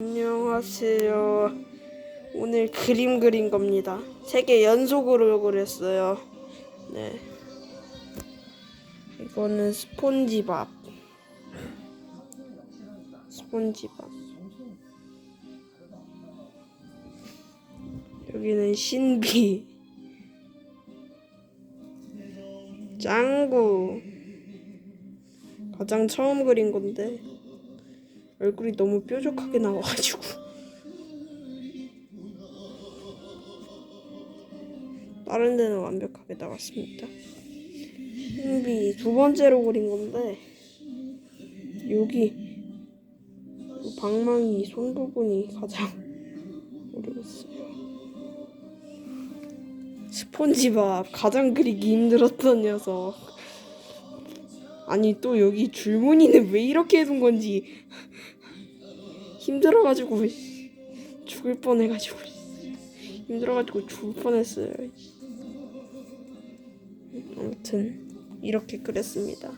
안녕하세요. 오늘 그림 그린 겁니다. 세 개 연속으로 그렸어요. 네. 이거는 스폰지밥. 스폰지밥. 여기는 신비. 짱구. 가장 처음 그린 건데 얼굴이 너무 뾰족하게 나와가지고 다른 데는 완벽하게 나왔습니다. 신비 두 번째로 그린 건데 여기 이 방망이 손 부분이 가장 어려웠어요. 스폰지밥 가장 그리기 힘들었던 녀석. 아니 또 여기 줄무늬는 왜 이렇게 해둔 건지 힘들어가지고 죽을 뻔해가지고 힘들어가지고 죽을 뻔했어요. 아무튼 이렇게 그렸습니다.